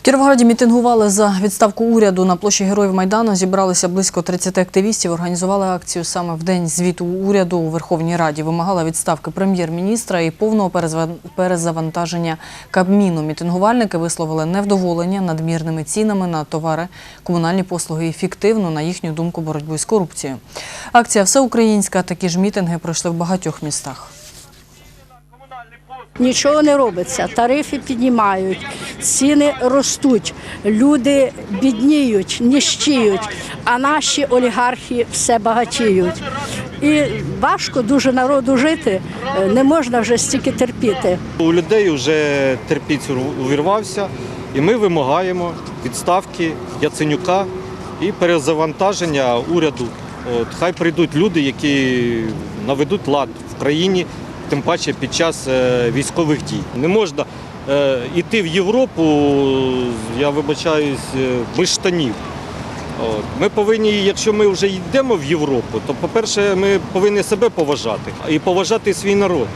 В Кіровограді мітингували за відставку уряду на площі Героїв Майдану. Зібралися близько 30 активістів. Організували акцію саме в день звіту уряду у Верховній Раді. Вимагала відставки прем'єр-міністра і повного перезавантаження Кабміну. Мітингувальники висловили невдоволення надмірними цінами на товари, комунальні послуги і фіктивну, на їхню думку, боротьбу з корупцією. Акція всеукраїнська. Такі ж мітинги пройшли в багатьох містах. Нічого не робиться, тарифи піднімають, ціни ростуть, люди бідніють, ніщіють, а наші олігархи все багатіють. І важко дуже народу жити, е, не можна вже стільки терпіти. У людей вже терпіць увірвався, і ми вимагаємо відставки Яценюка і перезавантаження уряду. От, хай прийдуть люди, які наведуть лад в країні, тим паче під час е, військових дій. Не можна йти в Європу, я вибачаюсь, е, без штанів. Ми повинні, якщо ми вже йдемо в Європу, то, по-перше, ми повинні себе поважати і поважати свій народ.